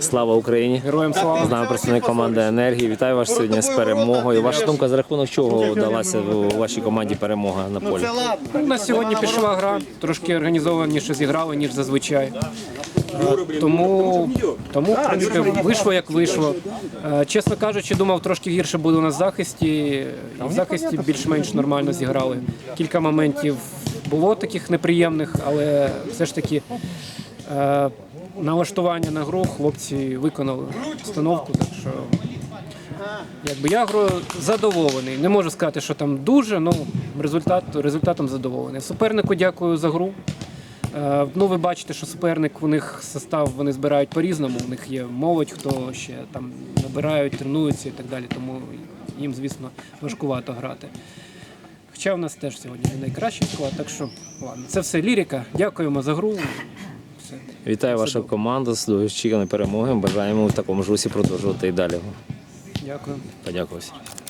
Слава Україні! Героям слава. З нами представник команди енергії. Вітаю вас сьогодні з перемогою. Ваша думка, за рахунок чого вдалася у вашій команді перемога на полі? У нас сьогодні пішла гра, трошки організованіше зіграли, ніж зазвичай. Е, Тому, тому в принципі, вийшло як вийшло. Е, Чесно кажучи, думав, трошки гірше буде у нас в захисті. І в захисті більш-менш нормально зіграли. Кілька моментів було таких неприємних, але все ж таки налаштування на гру хлопці виконали установку. Так що Якби я грою задоволений. Не можу сказати, що там дуже, ну результат, результатом задоволений. Супернику дякую за гру. Е, ну, ви бачите, що суперник у них состав вони збирають по-різному. У них є молодь, хто ще там набирають, тренуються і так далі. Тому їм, звісно, важкувато грати. Хоча в нас теж сьогодні не найкращий склад, так що ладно, це все лірика. Дякуємо за гру. Вітаю вашу команду з довгоочікуваної перемоги. Бажаємо в такому ж русі продовжувати і далі. Дякую. Подякувався.